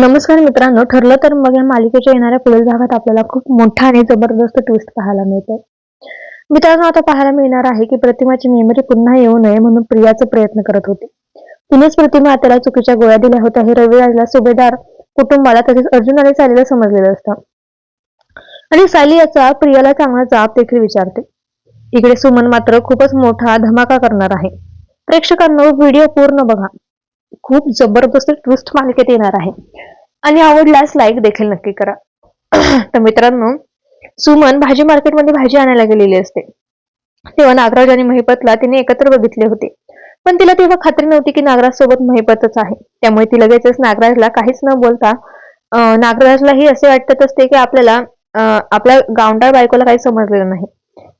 नमस्कार मित्रांनो ठरलं तर मग या मालिकेच्या येणाऱ्या पुढील भागात आपल्याला खूप मोठा आणि जबरदस्त ट्विस्ट पाहायला मिळतो. मित्रांनो आता पाहायला मिळणार आहे की प्रतिमाची मेमरी पुन्हा येऊ नये म्हणून प्रियाचा प्रयत्न करत होते. तिनेच प्रतिमा त्याला चुकीच्या गोळ्या दिल्या होत्या हे रविराजला सुभेदार कुटुंबाला तसेच अर्जुन आणि सालीला समजलेलं असतं. आणि साली याचा प्रियाला चांगला जाब देखील विचारते. इकडे सुमन मात्र खूपच मोठा धमाका करणार आहे. प्रेक्षकांना व्हिडिओ पूर्ण बघा. खूप जबरदस्त ट्विस्ट मालिकेत येणार आहे. आणि आवडल्यास लाईक देखील नक्की करा. तर मित्रांनो सुमन भाजी मार्केटमध्ये भाजी आणायला गेलेली असते. तेव्हा नागराज आणि महिपतला तिने एकत्र बघितले होते. पण तिला तेव्हा खात्री नव्हती की नागराज सोबत महिपतच आहे. त्यामुळे ती लगेचच नागराजला काहीच न बोलता नागराजलाही असे वाटत असते की आपल्याला आपल्या गावंडाळ बायकोला काही समजलेलं नाही.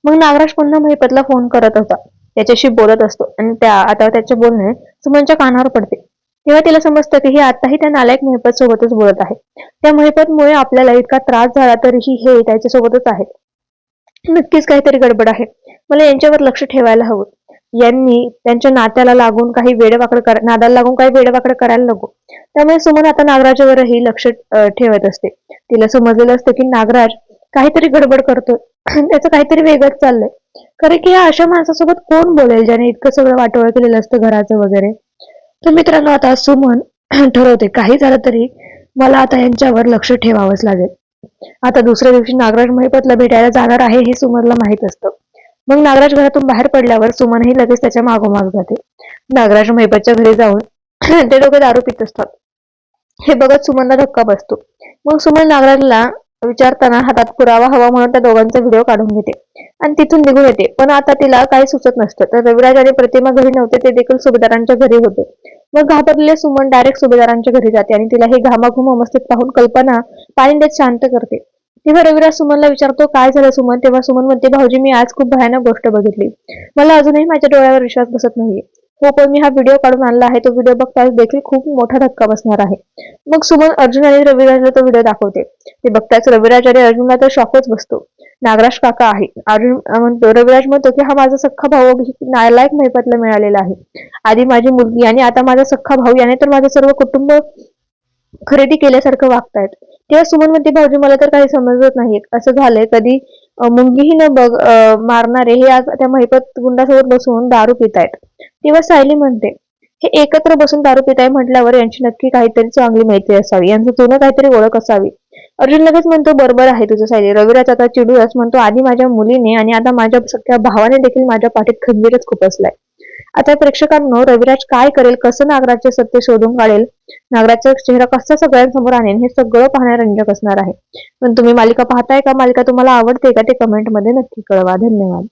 मग नागराज पुन्हा महिपतला फोन करत होता. त्याच्याशी बोलत असतो. आणि त्या आता त्याचे बोलणे सुमनच्या कानावर पडते. तेव्हा तिला समजतं की हे आताही त्या नालायक महिपत सोबतच बोलत आहे. त्या मेहपतमुळे आपल्याला इतका त्रास झाला तरीही हे त्याच्यासोबतच आहेत नक्कीच काहीतरी गडबड आहे. मला यांच्यावर लक्ष ठेवायला हवं. यांनी त्यांच्या नात्याला लागून काही वेडवाकड कर नादाला लागून काही वेडवाकड करायला नको. त्यामुळे सुमन आता नागराजावरही लक्ष ठेवत असते. तिला समजलेलं असतं की नागराज काहीतरी गडबड करतोय. त्याचं काहीतरी वेगळंच चाललंय. कारण की या अशा माणसासोबत कोण बोलेल ज्याने इतकं सगळं वाटोळ केलेलं असतं घराचं वगैरे? तर मित्रांनो आता सुमन ठरवते काही झालं तरी मला आता यांच्यावर लक्ष ठेवावंच लागेल. आता दुसऱ्या दिवशी नागराज महिपतला भेटायला जाणार आहे हे सुमनला माहीत असतं. मग नागराज घरातून बाहेर पडल्यावर सुमनही लगेच त्याच्या मागोमाग जाते. नागराज महिपतच्या घरी जाऊन ते दोघे दारू पित असतात. हे बघत सुमनला धक्का बसतो. मग सुमन नागराजला विचारताना हातात पुरावा हवा म्हणून त्या दोघांचा व्हिडिओ काढून घेते. आणि तिथून निघून येते. पण आता तिला काही सुचत नसतं. तर रविराज आणि प्रतिमा घरी नव्हते ते देखील सुभेदारांच्या घरी होते. मग घाबरलेले सुमन डायरेक्ट सुभेदारांच्या घरी जाते आणि तिला हे घामाघूम अवस्थेत पाहून कल्पना पाणी देत शांत करते. तेव्हा रविराज सुमनला विचारतो काय झालं सुमन? तेव्हा सुमन म्हणते भाऊजी मी आज खूप भयानक गोष्ट बघितली. मला अजूनही माझ्या डोळ्यावर विश्वास बसत नाहीये. हो पण मी हा व्हिडिओ काढून आणला आहे. तो व्हिडिओ बघताच देखील खूप मोठा धक्का बसणार आहे. मग सुमन अर्जुन आणि रविराजला तो व्हिडिओ दाखवते. ते बघताच रविराज आणि अर्जुनला तर शॉकच बसतो. नागराज काका आहे. अर्जुन म्हणतो रविराज म्हणतो की हा माझा सख्खा भाऊ नालायक महिपतला मिळालेला आहे. आधी माझी मुलगी आणि आता माझा सख्खा भाऊ याने तर माझं सर्व कुटुंब खरेदी केल्यासारखं वागतायत. तेव्हा सुमन म्हणते भाऊजी मला तर काही समजत नाही असं झालंय. कधी मुंगीही न बघ मारणारे हे आज त्या महिपत गुंडासोबत बसून दारू पितायत. तेव्हा सायली म्हणते हे एकत्र बसून दारू पिताय म्हटल्यावर यांची नक्की काहीतरी चांगली मैत्री असावी. यांचं जुनं काहीतरी ओळख असावी. अर्जुन लगेच म्हणतो बरोबर आहे तुझं सायली. रविराज आता चिडूच म्हणतो आधी माझ्या मुलीने आणि आता माझ्या सख्या भावाने देखील माझ्या पाठीत खंजीरच खुपसलाय आता प्रेक्षकांनो रविराज काय करेल? कसं नागराजचे सत्य शोधून काढेल? नागराजचा चेहरा कसा सगळ्यांसमोर आणेल? हे सगळं पाहण्यारंजक असणार आहे. पण तुम्ही मालिका पाहताय का? मालिका तुम्हाला आवडते का? ते कमेंटमध्ये नक्की कळवा. धन्यवाद.